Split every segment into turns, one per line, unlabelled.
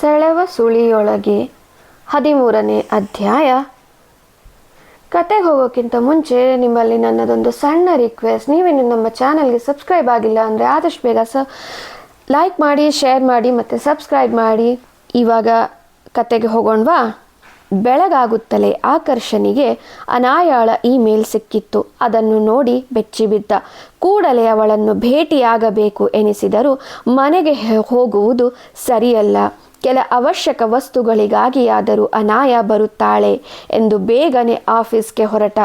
ಸೆಳೆವ ಸುಳಿಯೊಳಗೆ. ಹದಿಮೂರನೇ ಅಧ್ಯಾಯ. ಕತೆಗೆ ಹೋಗೋಕ್ಕಿಂತ ಮುಂಚೆ ನಿಮ್ಮಲ್ಲಿ ನನ್ನದೊಂದು ಸಣ್ಣ ರಿಕ್ವೆಸ್ಟ್ ನೀವೇನು ನಮ್ಮ ಚಾನಲ್ಗೆ ಸಬ್ಸ್ಕ್ರೈಬ್ ಆಗಿಲ್ಲ ಅಂದರೆ ಆದಷ್ಟು ಬೇಗ ಸ ಲೈಕ್ ಮಾಡಿ ಶೇರ್ ಮಾಡಿ ಮತ್ತು ಸಬ್ಸ್ಕ್ರೈಬ್ ಮಾಡಿ. ಇವಾಗ ಕತೆಗೆ ಹೋಗೋಣವಾ? ಬೆಳಗಾಗುತ್ತಲೇ ಆಕರ್ಷಣಿಗೆ ಅನಾಯಾಳ ಇಮೇಲ್ ಸಿಕ್ಕಿತ್ತು. ಅದನ್ನು ನೋಡಿ ಬೆಚ್ಚಿಬಿದ್ದ ಕೂಡಲೇ ಅವಳನ್ನು ಭೇಟಿಯಾಗಬೇಕು ಎನಿಸಿದರೂ ಮನೆಗೆ ಹೋಗುವುದು ಸರಿಯಲ್ಲ. ಕೆಲ ಅವಶ್ಯಕ ವಸ್ತುಗಳಿಗಾಗಿಯಾದರೂ ಅನಾಯ ಬರುತ್ತಾಳೆ ಎಂದು ಬೇಗನೆ ಆಫೀಸ್ಗೆ ಹೊರಟ.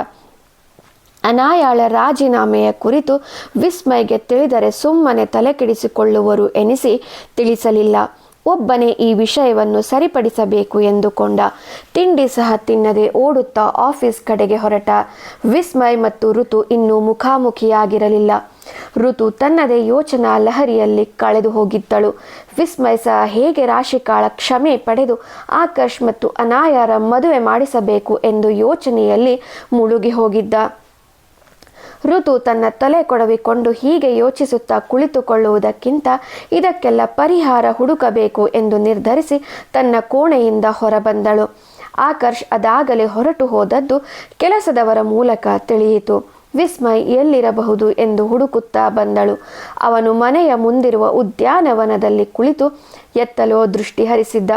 ಅನಾಯಾಳ ರಾಜೀನಾಮೆಯ ಕುರಿತು ವಿಸ್ಮಯ್ಗೆ ತಿಳಿದರೆ ಸುಮ್ಮನೆ ತಲೆಕೆಡಿಸಿಕೊಳ್ಳುವರು ಎನಿಸಿ ತಿಳಿಸಲಿಲ್ಲ. ಒಬ್ಬನೇ ಈ ವಿಷಯವನ್ನು ಸರಿಪಡಿಸಬೇಕು ಎಂದುಕೊಂಡ. ತಿಂಡಿ ಸಹ ತಿನ್ನದೆ ಓಡುತ್ತಾ ಆಫೀಸ್ ಕಡೆಗೆ ಹೊರಟ. ವಿಸ್ಮಯ್ ಮತ್ತು ಋತು ಇನ್ನೂ ಮುಖಾಮುಖಿಯಾಗಿರಲಿಲ್ಲ. ಋತು ತನ್ನದೇ ಯೋಚನಾ ಲಹರಿಯಲ್ಲಿ ಕಳೆದು ಹೋಗಿದ್ದಳು. ವಿಸ್ಮಯ ಸಹ ಹೇಗೆ ರಾಶಿಕಾಳ ಕ್ಷಮೆ ಪಡೆದು ಆಕರ್ಷ್ ಮತ್ತು ಅನಾಯಾರ ಮದುವೆ ಮಾಡಿಸಬೇಕು ಎಂದು ಯೋಚನೆಯಲ್ಲಿ ಮುಳುಗಿ ಹೋಗಿದ್ದ. ಋತು ತನ್ನ ತಲೆ ಕೊಡವಿಕೊಂಡು ಹೀಗೆ ಯೋಚಿಸುತ್ತಾ ಕುಳಿತುಕೊಳ್ಳುವುದಕ್ಕಿಂತ ಇದಕ್ಕೆಲ್ಲ ಪರಿಹಾರ ಹುಡುಕಬೇಕು ಎಂದು ನಿರ್ಧರಿಸಿ ತನ್ನ ಕೋಣೆಯಿಂದ ಹೊರಬಂದಳು. ಆಕರ್ಷ್ ಅದಾಗಲೇ ಹೊರಟು ಹೋದದ್ದು ಕೆಲಸದವರ ಮೂಲಕ ತಿಳಿಯಿತು. ವಿಸ್ಮಯ್ ಎಲ್ಲಿರಬಹುದು ಎಂದು ಹುಡುಕುತ್ತಾ ಬಂದಳು. ಅವನು ಮನೆಯ ಮುಂದಿರುವ ಉದ್ಯಾನವನದಲ್ಲಿ ಕುಳಿತು ಎತ್ತಲೋ ದೃಷ್ಟಿ ಹರಿಸಿದ್ದ.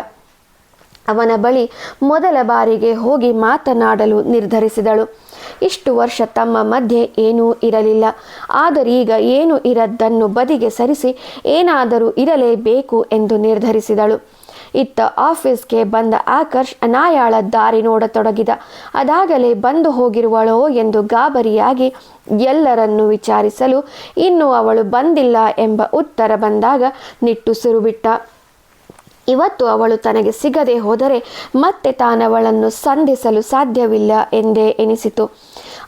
ಅವನ ಬಳಿ ಮೊದಲ ಬಾರಿಗೆ ಹೋಗಿ ಮಾತನಾಡಲು ನಿರ್ಧರಿಸಿದಳು. ಇಷ್ಟು ವರ್ಷ ತಮ್ಮ ಮಧ್ಯೆ ಏನೂ ಇರಲಿಲ್ಲ. ಆದರೀಗ ಏನು ಇರದ್ದನ್ನು ಬದಿಗೆ ಸರಿಸಿ ಏನಾದರೂ ಇರಲೇಬೇಕು ಎಂದು ನಿರ್ಧರಿಸಿದಳು. ಇತ್ತ ಆಫೀಸ್ಗೆ ಬಂದ ಆಕರ್ಷ್ ಅನಾಯಾಳ ದಾರಿ ನೋಡತೊಡಗಿದ. ಅದಾಗಲೇ ಬಂದು ಹೋಗಿರುವಳೋ ಎಂದು ಗಾಬರಿಯಾಗಿ ಎಲ್ಲರನ್ನು ವಿಚಾರಿಸಲು ಇನ್ನು ಅವಳು ಬಂದಿಲ್ಲ ಎಂಬ ಉತ್ತರ ಬಂದಾಗ ನಿಟ್ಟುಸಿರು ಬಿಟ್ಟ ಇವತ್ತು ಅವಳು ತನಗೆ ಸಿಗದೆ ಹೋದರೆ ಮತ್ತೆ ತಾನವಳನ್ನು ಸಂಧಿಸಲು ಸಾಧ್ಯವಿಲ್ಲ ಎಂದೇ ಎನಿಸಿತು.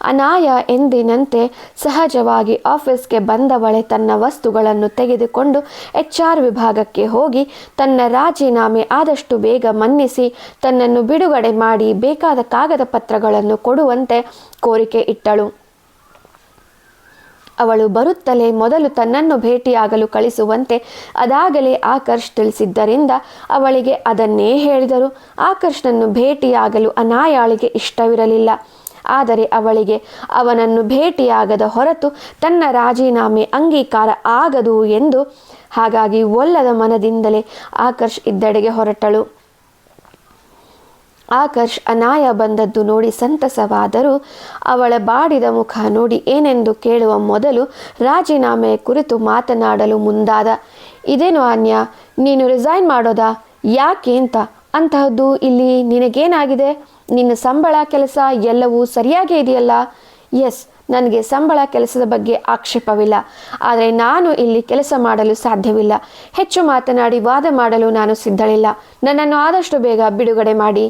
ಅನಾಯ ಎಂದಿನಂತೆ ಸಹಜವಾಗಿ ಆಫೀಸ್ಗೆ ಬಂದವಳೆ ತನ್ನ ವಸ್ತುಗಳನ್ನು ತೆಗೆದುಕೊಂಡು ಎಚ್ ಆರ್ ವಿಭಾಗಕ್ಕೆ ಹೋಗಿ ತನ್ನ ರಾಜೀನಾಮೆ ಆದಷ್ಟು ಬೇಗ ಮನ್ನಿಸಿ ತನ್ನನ್ನು ಬಿಡುಗಡೆ ಮಾಡಿ ಬೇಕಾದ ಕಾಗದ ಪತ್ರಗಳನ್ನು ಕೊಡುವಂತೆ ಕೋರಿಕೆ ಇಟ್ಟಳು. ಅವಳು ಬರುತ್ತಲೇ ಮೊದಲು ತನ್ನನ್ನು ಭೇಟಿಯಾಗಲು ಕಳಿಸುವಂತೆ ಅದಾಗಲೇ ಆಕರ್ಷ್ ತಿಳಿಸಿದ್ದರಿಂದ ಅವಳಿಗೆ ಅದನ್ನೇ ಹೇಳಿದರು. ಆಕರ್ಷ್ನನ್ನು ಭೇಟಿಯಾಗಲು ಅನಾಯಾಳಿಗೆ ಇಷ್ಟವಿರಲಿಲ್ಲ. ಆದರೆ ಅವಳಿಗೆ ಅವನನ್ನು ಭೇಟಿಯಾಗದ ಹೊರತು ತನ್ನ ರಾಜೀನಾಮೆ ಅಂಗೀಕಾರ ಆಗದು ಎಂದು ಹಾಗಾಗಿ ಒಲ್ಲದ ಮನದಿಂದಲೇ ಆಕರ್ಷ್ ಇದ್ದಡೆಗೆ ಹೊರಟಳು. ಆಕರ್ಷ್ ಅನಾಯ ಬಂದದ್ದು ನೋಡಿ ಸಂತಸವಾದರೂ ಅವಳ ಬಾಡಿದ ಮುಖ ನೋಡಿ ಏನೆಂದು ಕೇಳುವ ಮೊದಲು ರಾಜೀನಾಮೆಯ ಕುರಿತು ಮಾತನಾಡಲು ಮುಂದಾದ. ಇದೇನು ಅನ್ಯ, ನೀನು ರಿಸೈನ್ ಮಾಡೋದಾ? ಯಾಕೆ ಅಂತ ಅಂತಹದ್ದು ಇಲ್ಲಿ ನಿನಗೇನಾಗಿದೆ? ನಿನ್ನ ಸಂಬಳ ಕೆಲಸ ಎಲ್ಲವೂ ಸರಿಯಾಗೇ ಇದೆಯಲ್ಲ? ಎಸ್ ನನಗೆ ಸಂಬಳ ಕೆಲಸದ ಬಗ್ಗೆ ಆಕ್ಷೇಪವಿಲ್ಲ. ಆದರೆ ನಾನು ಇಲ್ಲಿ ಕೆಲಸ ಮಾಡಲು ಸಾಧ್ಯವಿಲ್ಲ. ಹೆಚ್ಚು ಮಾತನಾಡಿ ವಾದ ಮಾಡಲು ನಾನು ಸಿದ್ಧಳಿಲ್ಲ. ನನ್ನನ್ನು ಆದಷ್ಟು ಬೇಗ ಬಿಡುಗಡೆ ಮಾಡಿ.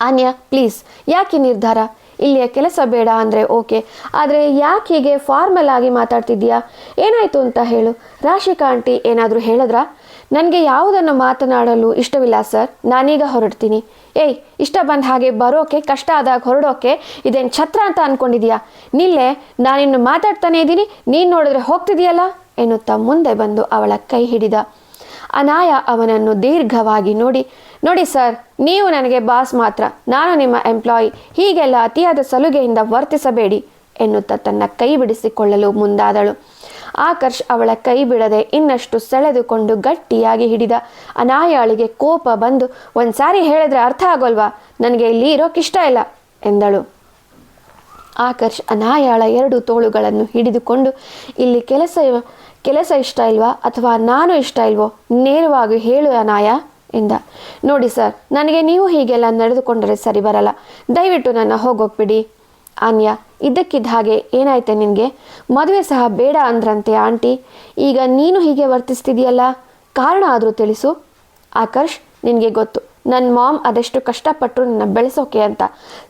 ಆನ್ಯ ಪ್ಲೀಸ್ ಯಾಕೆ ನಿರ್ಧಾರ? ಇಲ್ಲಿಯ ಕೆಲಸ ಬೇಡ ಅಂದರೆ ಓಕೆ. ಆದರೆ ಯಾಕೆ ಹೀಗೆ ಫಾರ್ಮಲ್ ಆಗಿ ಮಾತಾಡ್ತಿದ್ದೀಯಾ? ಏನಾಯಿತು ಅಂತ ಹೇಳು. ರಾಶಿಕಾ ಆಂಟಿ ಏನಾದರೂ ಹೇಳಿದ್ರಾ? ನನಗೆ ಯಾವುದನ್ನು ಮಾತನಾಡಲು ಇಷ್ಟವಿಲ್ಲ, ಸರ್. ನಾನೀಗ ಹೊರಡ್ತೀನಿ. ಏಯ್, ಇಷ್ಟ ಬಂದ ಹಾಗೆ ಬರೋಕೆ, ಕಷ್ಟ ಆದಾಗ ಹೊರಡೋಕೆ ಇದೇನು ಛತ್ರ ಅಂತ ಅನ್ಕೊಂಡಿದೀಯಾ? ನಿಲ್ಲೆ, ನಾನಿನ್ನು ಮಾತಾಡ್ತಾನೆ ಇದ್ದೀನಿ. ನೀನು ನೋಡಿದ್ರೆ ಹೋಗ್ತಿದೀಯಲ್ಲ? ಎನ್ನುತ್ತಾ ಮುಂದೆ ಬಂದು ಅವಳ ಕೈ ಹಿಡಿದ. ಅನಾಯ ಅವನನ್ನು ದೀರ್ಘವಾಗಿ ನೋಡಿ ನೋಡಿ, ಸರ್, ನೀವು ನನಗೆ ಬಾಸ್ ಮಾತ್ರ. ನಾನು ನಿಮ್ಮ ಎಂಪ್ಲಾಯಿ. ಹೀಗೆಲ್ಲ ಅತಿಯಾದ ಸಲುಗೆಯಿಂದ ವರ್ತಿಸಬೇಡಿ, ಎನ್ನುತ್ತಾ ತನ್ನ ಕೈ ಬಿಡಿಸಿಕೊಳ್ಳಲು ಮುಂದಾದಳು. ಆಕರ್ಷ್ ಅವಳ ಕೈ ಬಿಡದೆ ಇನ್ನಷ್ಟು ಸೆಳೆದುಕೊಂಡು ಗಟ್ಟಿಯಾಗಿ ಹಿಡಿದ. ಅನಾಯಾಳಿಗೆ ಕೋಪ ಬಂದು, ಒಂದ್ಸಾರಿ ಹೇಳಿದ್ರೆ ಅರ್ಥ ಆಗೋಲ್ವಾ? ನನಗೆ ಇಲ್ಲಿ ಇರೋಕ್ಕಿಷ್ಟ ಇಲ್ಲ, ಎಂದಳು. ಆಕರ್ಷ್ ಅನಾಯಾಳ ಎರಡು ತೋಳುಗಳನ್ನು ಹಿಡಿದುಕೊಂಡು, ಇಲ್ಲಿ ಕೆಲಸ ಕೆಲಸ ಇಷ್ಟ ಇಲ್ವಾ? ಅಥವಾ ನಾನು ಇಷ್ಟ ಇಲ್ವೋ? ನೇರವಾಗಿ ಹೇಳು ಅನಾಯ, ಎಂದ. ನೋಡಿ ಸರ್, ನನಗೆ ನೀವು ಹೀಗೆಲ್ಲ ನಡೆದುಕೊಂಡರೆ ಸರಿ ಬರಲ್ಲ. ದಯವಿಟ್ಟು ನನ್ನ ಹೋಗೋಗ್ಬಿಡಿ ಅನ್ಯ, ಇದ್ದಕ್ಕಿದ್ದ ಹಾಗೆ ಏನಾಯ್ತೆ ನಿನಗೆ? ಮದುವೆ ಸಹ ಬೇಡ ಅಂದ್ರಂತೆ ಆಂಟಿ. ಈಗ ನೀನು ಹೀಗೆ ವರ್ತಿಸ್ತಿದೆಯಲ್ಲ, ಕಾರಣ ಆದರೂ ತಿಳಿಸು. ಆಕರ್ಷ್, ನಿನಗೆ ಗೊತ್ತು ನನ್ನ ಮಾಮ್ ಅದೆಷ್ಟು ಕಷ್ಟಪಟ್ಟರು ನನ್ನ ಬೆಳೆಸೋಕೆ ಅಂತ.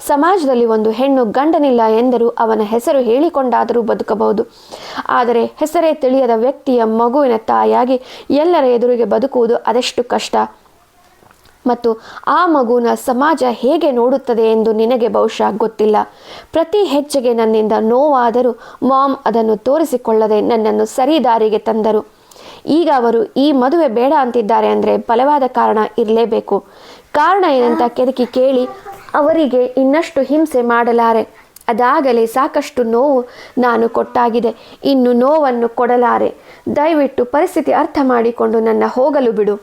ಸಮಾಜದಲ್ಲಿ ಒಂದು ಹೆಣ್ಣು ಗಂಡನಿಲ್ಲ ಎಂದರೂ ಅವನ ಹೆಸರು ಹೇಳಿಕೊಂಡಾದರೂ ಬದುಕಬಹುದು. ಆದರೆ ಹೆಸರೇ ತಿಳಿಯದ ವ್ಯಕ್ತಿಯ ಮಗುವಿನ ತಾಯಿಯಾಗಿ ಎಲ್ಲರ ಎದುರಿಗೆ ಬದುಕುವುದು ಅದೆಷ್ಟು ಕಷ್ಟ. ಮತ್ತು ಆ ಮಗುನ ಸಮಾಜ ಹೇಗೆ ನೋಡುತ್ತದೆ ಎಂದು ನಿನಗೆ ಬಹುಶಃ ಗೊತ್ತಿಲ್ಲ. ಪ್ರತಿ ಹೆಜ್ಜೆಗೆ ನನ್ನಿಂದ ನೋವಾದರೂ ಮಾಮ್ ಅದನ್ನು ತೋರಿಸಿಕೊಳ್ಳದೆ ನನ್ನನ್ನು ಸರಿ ದಾರಿಗೆ ತಂದರು. ಈಗ ಅವರು, ಈ ಮದುವೆ ಬೇಡ ಅಂತಿದ್ದಾರೆ ಅಂದರೆ ಬಲವಾದ ಕಾರಣ ಇರಲೇಬೇಕು. ಕಾರಣ ಏನಂತ ಕೆದಕಿ ಕೇಳಿ, ಅವರಿಗೆ ಇನ್ನಷ್ಟು ಹಿಂಸೆ ಮಾಡಲಾರೆ. ಅದಾಗಲೇ ಸಾಕಷ್ಟು ನೋವು ನಾನು ಕೊಟ್ಟಾಗಿದೆ. ಇನ್ನು ನೋವನ್ನು ಕೊಡಲಾರೆ. ದಯವಿಟ್ಟು ಪರಿಸ್ಥಿತಿ ಅರ್ಥ ಮಾಡಿಕೊಂಡು ನನ್ನ ಹೋಗಲು ಬಿಡು.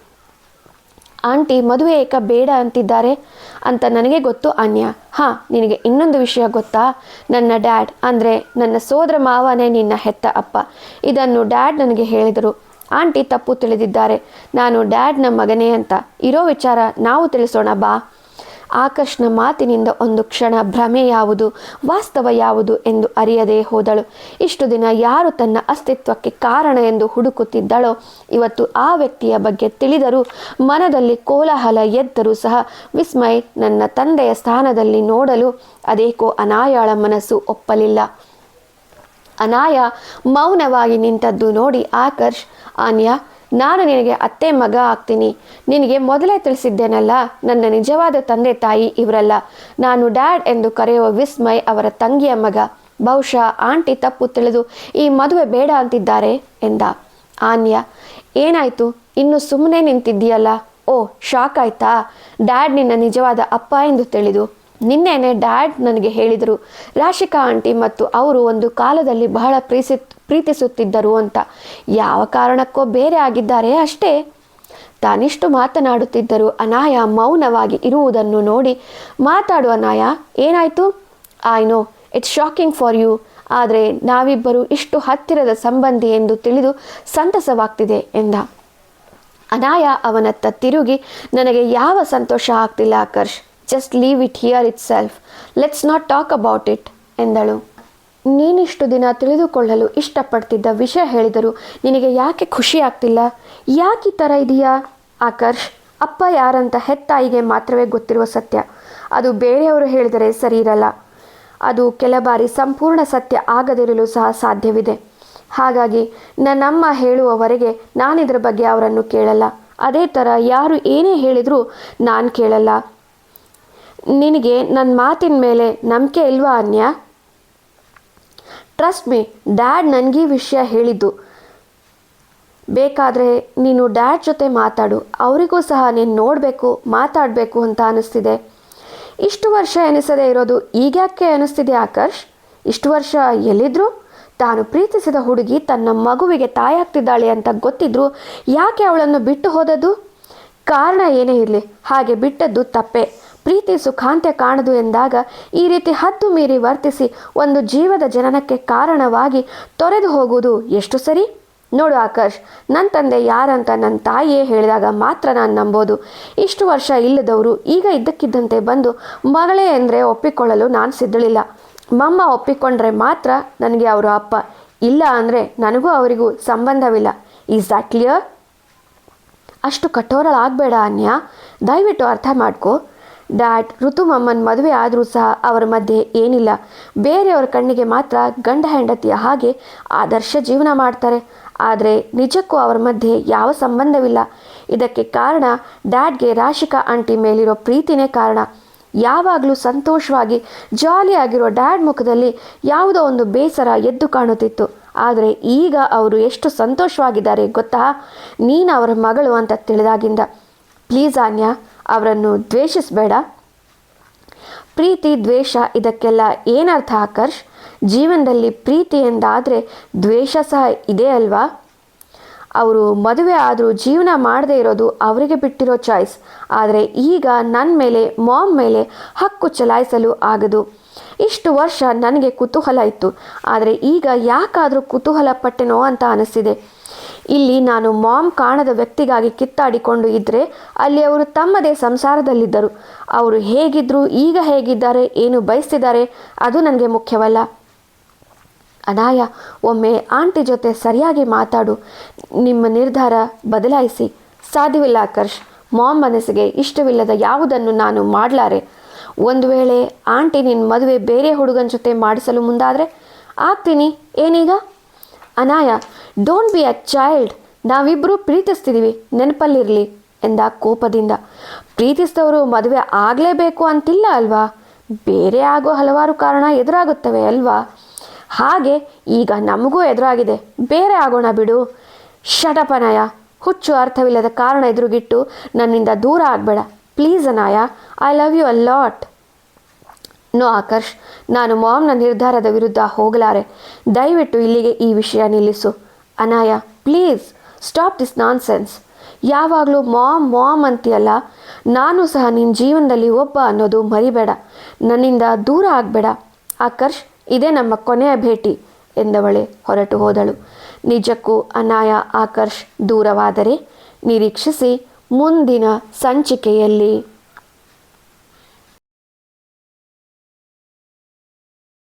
ಆಂಟಿ ಮದುವೆ ಏಕ ಬೇಡ ಅಂತಿದ್ದಾರೆ ಅಂತ ನನಗೆ ಗೊತ್ತು, ಅನ್ಯ. ಹಾಂ, ನಿನಗೆ ಇನ್ನೊಂದು ವಿಷಯ ಗೊತ್ತಾ? ನನ್ನ ಡ್ಯಾಡ್, ಅಂದರೆ ನನ್ನ ಸೋದರ ಮಾವನೇ ನಿನ್ನ ಹೆತ್ತ ಅಪ್ಪ. ಇದನ್ನು ಡ್ಯಾಡ್ ನನಗೆ ಹೇಳಿದರು. ಆಂಟಿ ತಪ್ಪು ತಿಳಿದಿದ್ದಾರೆ. ನಾನು ಡ್ಯಾಡ್ನ ಮಗನೇ ಅಂತ. ಇರೋ ವಿಚಾರ ನಾವು ತಿಳಿಸೋಣ ಬಾ. ಆಕರ್ಷ್ನ ಮಾತಿನಿಂದ ಒಂದು ಕ್ಷಣ ಭ್ರಮೆ ಯಾವುದು, ವಾಸ್ತವ ಯಾವುದು ಎಂದು ಅರಿಯದೇ ಹೋದಳು. ಇಷ್ಟು ದಿನ ಯಾರು ತನ್ನ ಅಸ್ತಿತ್ವಕ್ಕೆ ಕಾರಣ ಎಂದು ಹುಡುಕುತ್ತಿದ್ದಳೋ, ಇವತ್ತು ಆ ವ್ಯಕ್ತಿಯ ಬಗ್ಗೆ ತಿಳಿದರೂ ಮನದಲ್ಲಿ ಕೋಲಾಹಲ ಎದ್ದರೂ ಸಹ ವಿಸ್ಮಯ್ ನನ್ನ ತಂದೆಯ ಸ್ಥಾನದಲ್ಲಿ ನೋಡಲು ಅದೇಕೋ ಅನಾಯಾಳ ಮನಸ್ಸು ಒಪ್ಪಲಿಲ್ಲ. ಅನಾಯ ಮೌನವಾಗಿ ನಿಂತದ್ದು ನೋಡಿ ಆಕರ್ಷ್, ಆನ್ಯ ನಾನು ನಿನಗೆ ಅತ್ತೆ ಮಗ ಆಗ್ತೀನಿ. ನಿನಗೆ ಮೊದಲೇ ತಿಳಿಸಿದ್ದೇನಲ್ಲ, ನನ್ನ ನಿಜವಾದ ತಂದೆ ತಾಯಿ ಇವರಲ್ಲ. ನಾನು ಡ್ಯಾಡ್ ಎಂದು ಕರೆಯುವ ವಿಸ್ಮಯ್ ಅವರ ತಂಗಿಯ ಮಗ. ಬಹುಶಃ ಆಂಟಿ ತಪ್ಪು ತಿಳಿದು ಈ ಮದುವೆ ಬೇಡ ಅಂತಿದ್ದಾರೆ ಎಂದ. ಆನ್ಯ, ಏನಾಯ್ತು? ಇನ್ನು ಸುಮ್ಮನೆ ನಿಂತಿದ್ದೀಯಲ್ಲ? ಓ, ಶಾಕ್ ಆಯ್ತಾ? ಡ್ಯಾಡ್ ನಿನ್ನ ನಿಜವಾದ ಅಪ್ಪ ಎಂದು ತಿಳಿದು. ನಿನ್ನೆನೆ ಡ್ಯಾಡ್ ನನಗೆ ಹೇಳಿದರು, ರಾಶಿಕಾ ಆಂಟಿ ಮತ್ತು ಅವರು ಒಂದು ಕಾಲದಲ್ಲಿ ಬಹಳ ಪ್ರೀಸಿ ಪ್ರೀತಿಸುತ್ತಿದ್ದರು ಅಂತ. ಯಾವ ಕಾರಣಕ್ಕೋ ಬೇರೆ ಆಗಿದ್ದಾರೆ ಅಷ್ಟೇ. ತಾನಿಷ್ಟು ಮಾತನಾಡುತ್ತಿದ್ದರು ಅನಾಯ ಮೌನವಾಗಿ ಇರುವುದನ್ನು ನೋಡಿ ಮಾತಾಡು ಅನಾಯ, ಏನಾಯಿತು? I know it's shocking for you ಆದರೆ ನಾವಿಬ್ಬರು ಇಷ್ಟು ಹತ್ತಿರದ ಸಂಬಂಧಿ ಎಂದು ತಿಳಿದು ಸಂತಸವಾಗ್ತಿದೆ ಎಂದ. ಅನಾಯ ಅವನತ್ತ ತಿರುಗಿ, ನನಗೆ ಯಾವ ಸಂತೋಷ ಆಗ್ತಿಲ್ಲ Akarsh. Just leave it here itself let's not talk about it ಎಂದಳು. ನೀನಿಷ್ಟು ದಿನ ತಿಳಿದುಕೊಳ್ಳಲು ಇಷ್ಟಪಡ್ತಿದ್ದ ವಿಷಯ ಹೇಳಿದರು. ನಿನಗೆ ಯಾಕೆ ಖುಷಿ ಆಗ್ತಿಲ್ಲ ಯಾಕೆ ಈ ಥರ ಇದೆಯಾ? ಆಕರ್ಷ್, ಅಪ್ಪ ಯಾರಂತ ಹೆತ್ತಾಯಿಗೆ ಮಾತ್ರವೇ ಗೊತ್ತಿರುವ ಸತ್ಯ. ಅದು ಬೇರೆಯವರು ಹೇಳಿದರೆ ಸರಿ ಇರಲ್ಲ ಅದು ಕೆಲ ಬಾರಿ ಸಂಪೂರ್ಣ ಸತ್ಯ ಆಗದಿರಲು ಸಹ ಸಾಧ್ಯವಿದೆ. ಹಾಗಾಗಿ ನನ್ನಮ್ಮ ಹೇಳುವವರೆಗೆ ನಾನಿದ್ರ ಬಗ್ಗೆ ಅವರನ್ನು ಕೇಳಲ್ಲ. ಅದೇ ಥರ ಯಾರು ಏನೇ ಹೇಳಿದರೂ ನಾನು ಕೇಳಲ್ಲ. ನಿನಗೆ ನನ್ನ ಮಾತಿನ ಮೇಲೆ ನಂಬಿಕೆ ಇಲ್ವಾ ಅನ್ಯ? ಟ್ರಸ್ಟ್ ಮೀ ಡ್ಯಾಡ್ ನನಗೆ ವಿಷಯ ಹೇಳಿದ್ದು. ಬೇಕಾದರೆ ನೀನು ಡ್ಯಾಡ್ ಜೊತೆ ಮಾತಾಡು, ಅವರಿಗೂ ಸಹ ನೀನು ನೋಡಬೇಕು, ಮಾತಾಡಬೇಕು ಅಂತ ಅನ್ನಿಸ್ತಿದೆ ಇಷ್ಟು ವರ್ಷ ಎನಿಸದೇ ಇರೋದು ಈಗ್ಯಾಕೆ ಅನ್ನಿಸ್ತಿದೆ ಆಕರ್ಷ್? ಇಷ್ಟು ವರ್ಷ ಎಲ್ಲಿದ್ರು? ತಾನು ಪ್ರೀತಿಸಿದ ಹುಡುಗಿ ತನ್ನ ಮಗುವಿಗೆ ತಾಯಾಗ್ತಿದ್ದಾಳೆ ಅಂತ ಗೊತ್ತಿದ್ರು ಯಾಕೆ ಅವಳನ್ನು ಬಿಟ್ಟು ಹೋದದ್ದು? ಕಾರಣ ಏನೇ ಇರಲಿ, ಹಾಗೆ ಬಿಟ್ಟದ್ದು ತಪ್ಪೆ. ಪ್ರೀತಿ ಸುಖಾಂತ್ಯ ಕಾಣದು ಎಂದಾಗ ಈ ರೀತಿ ಹದ್ದು ಮೀರಿ ವರ್ತಿಸಿ ಒಂದು ಜೀವದ ಜನನಕ್ಕೆ ಕಾರಣವಾಗಿ ತೊರೆದು ಹೋಗುವುದು ಎಷ್ಟು ಸರಿ? ನೋಡು ಆಕರ್ಷ್ ನನ್ನ ತಂದೆ ಯಾರಂತ ನನ್ನ ತಾಯಿಯೇ ಹೇಳಿದಾಗ ಮಾತ್ರ ನಾನು ನಂಬೋದು. ಇಷ್ಟು ವರ್ಷ ಇಲ್ಲದವರು ಈಗ ಇದ್ದಕ್ಕಿದ್ದಂತೆ ಬಂದು ಮಗಳೇ ಅಂದರೆ ಒಪ್ಪಿಕೊಳ್ಳಲು ನಾನು ಸಿದ್ಧಳಿಲ್ಲ. ಮಮ್ಮ ಒಪ್ಪಿಕೊಂಡ್ರೆ ಮಾತ್ರ ನನಗೆ ಅವರು ಅಪ್ಪ. ಇಲ್ಲ ಅಂದರೆ ನನಗೂ ಅವರಿಗೂ ಸಂಬಂಧವಿಲ್ಲ. ಈಸ್ ದ್ಯಾಟ್ ಕ್ಲಿಯರ್ ಅಷ್ಟು ಕಠೋರಳಾಗಬೇಡ ಅನ್ಯ. ದಯವಿಟ್ಟು ಅರ್ಥ ಮಾಡ್ಕೋ. ಡ್ಯಾಡ್ ಋತುಮಮ್ಮನ ಮದುವೆ ಆದರೂ ಸಹ ಅವರ ಮಧ್ಯೆ ಏನಿಲ್ಲ. ಬೇರೆಯವರ ಕಣ್ಣಿಗೆ ಮಾತ್ರ ಗಂಡ ಹೆಂಡತಿಯ ಹಾಗೆ ಆದರ್ಶ ಜೀವನ ಮಾಡ್ತಾರೆ. ಆದರೆ ನಿಜಕ್ಕೂ ಅವರ ಮಧ್ಯೆ ಯಾವ ಸಂಬಂಧವಿಲ್ಲ. ಇದಕ್ಕೆ ಕಾರಣ ಡ್ಯಾಡ್ಗೆ ರಾಶಿಕಾ ಆಂಟಿ ಮೇಲಿರೋ ಪ್ರೀತಿನೇ ಕಾರಣ. ಯಾವಾಗಲೂ ಸಂತೋಷವಾಗಿ, ಜಾಲಿಯಾಗಿರೋ ಡ್ಯಾಡ್ ಮುಖದಲ್ಲಿ ಯಾವುದೋ ಒಂದು ಬೇಸರ ಎದ್ದು ಕಾಣುತ್ತಿತ್ತು. ಆದರೆ ಈಗ ಅವರು ಎಷ್ಟು ಸಂತೋಷವಾಗಿದ್ದಾರೆ ಗೊತ್ತಾ? ನೀನು ಅವರ ಮಗಳು ಅಂತ ತಿಳಿದಾಗಿಂದ. ಪ್ಲೀಸ್ ಆನ್ಯ ಅವರನ್ನು ದ್ವೇಷಿಸಬೇಡ. ಪ್ರೀತಿ, ದ್ವೇಷ ಇದಕ್ಕೆಲ್ಲ ಏನರ್ಥ ಆಕರ್ಷ್? ಜೀವನದಲ್ಲಿ ಪ್ರೀತಿ ಎಂದಾದರೆ ದ್ವೇಷ ಸಹ ಇದೆ ಅಲ್ವಾ? ಅವರು ಮದುವೆ ಆದರೂ ಜೀವನ ಮಾಡದೇ ಇರೋದು ಅವರಿಗೆ ಬಿಟ್ಟಿರೋ ಚಾಯ್ಸ್. ಆದರೆ ಈಗ ನನ್ನ ಮೇಲೆ, ಮಾಮ್ ಮೇಲೆ ಹಕ್ಕು ಚಲಾಯಿಸಲು ಆಗದು. ಇಷ್ಟು ವರ್ಷ ನನಗೆ ಕುತೂಹಲ ಇತ್ತು. ಆದರೆ ಈಗ ಯಾಕಾದರೂ ಕುತೂಹಲ ಪಟ್ಟೆನೋ ಅಂತ ಅನಿಸ್ತಿದೆ. ಇಲ್ಲಿ ನಾನು ಮಾಮ್ ಕಾಣದ ವ್ಯಕ್ತಿಗಾಗಿ ಕಿತ್ತಾಡಿಕೊಂಡು ಇದ್ದರೆ ಅಲ್ಲಿ ಅವರು ತಮ್ಮದೇ ಸಂಸಾರದಲ್ಲಿದ್ದರು. ಅವರು ಹೇಗಿದ್ರು ಈಗ ಹೇಗಿದ್ದಾರೆ, ಏನು ಬಯಸ್ತಿದ್ದಾರೆ, ಅದು ನನಗೆ ಮುಖ್ಯವಲ್ಲ. ಅನಾಯ, ಒಮ್ಮೆ ಆಂಟಿ ಜೊತೆ ಸರಿಯಾಗಿ ಮಾತಾಡು, ನಿಮ್ಮ ನಿರ್ಧಾರ ಬದಲಾಯಿಸಿ. ಸಾಧ್ಯವಿಲ್ಲ ಆಕರ್ಷ್, ಮಾಮ್ ಮನಸ್ಸಿಗೆ ಇಷ್ಟವಿಲ್ಲದ ಯಾವುದನ್ನು ನಾನು ಮಾಡಲಾರೆ? ಒಂದು ವೇಳೆ ಆಂಟಿ ನಿನ್ನ ಮದುವೆ ಬೇರೆ ಹುಡುಗನ ಜೊತೆ ಮಾಡಿಸಲು ಮುಂದಾದರೆ ಆಗ್ತೀನಿ, ಏನೀಗ? Anaya don't be a child ನಾವಿಬ್ಬರೂ ಪ್ರೀತಿಸ್ತಿದ್ದೀವಿ ನೆನಪಲ್ಲಿರಲಿ ಎಂದ ಕೋಪದಿಂದ. ಪ್ರೀತಿಸಿದವರು ಮದುವೆ ಆಗಲೇಬೇಕು ಅಂತಿಲ್ಲ ಅಲ್ವಾ? ಬೇರೆ ಆಗೋ ಹಲವಾರು ಕಾರಣ ಎದುರಾಗುತ್ತವೆ ಅಲ್ವಾ? ಹಾಗೆ ಈಗ ನಮಗೂ ಎದುರಾಗಿದೆ. ಬೇರೆ ಆಗೋಣ ಬಿಡು. ಶಟಪನಯ ಹುಚ್ಚು ಅರ್ಥವಿಲ್ಲದ ಕಾರಣ ಎದುರುಗಿಟ್ಟು ನನ್ನಿಂದ ದೂರ ಆಗಬೇಡ. Please Anaya. I love you a lot no Akarsh, ನಾನು ಮಾಮ್ನ ನಿರ್ಧಾರದ ವಿರುದ್ಧ ಹೋಗಲಾರೆ. ದಯವಿಟ್ಟು ಇಲ್ಲಿಗೆ ಈ ವಿಷಯ ನಿಲ್ಲಿಸು. Anaya, please, stop this nonsense ಯಾವಾಗಲೂ ಮಾಮ್ ಮಾಮ್ ಅಂತೀಯಲ್ಲ, ನಾನು ಸಹ ನಿನ್ನ ಜೀವನದಲ್ಲಿ ಒಬ್ಬ ಅನ್ನೋದು ಮರಿಬೇಡ. ನನ್ನಿಂದ ದೂರ ಆಗಬೇಡ. ಆಕರ್ಷ್, ಇದೇ ನಮ್ಮ ಕೊನೆಯ ಭೇಟಿ, ಎಂದವಳೆ ಹೊರಟು ಹೋದಳು. ನಿಜಕ್ಕೂ ಅನಾಯ, ಆಕರ್ಷ್, ದೂರವಾದರೆ ನಿರೀಕ್ಷಿಸಿ ಮುಂದಿನ ಸಂಚಿಕೆಯಲ್ಲಿ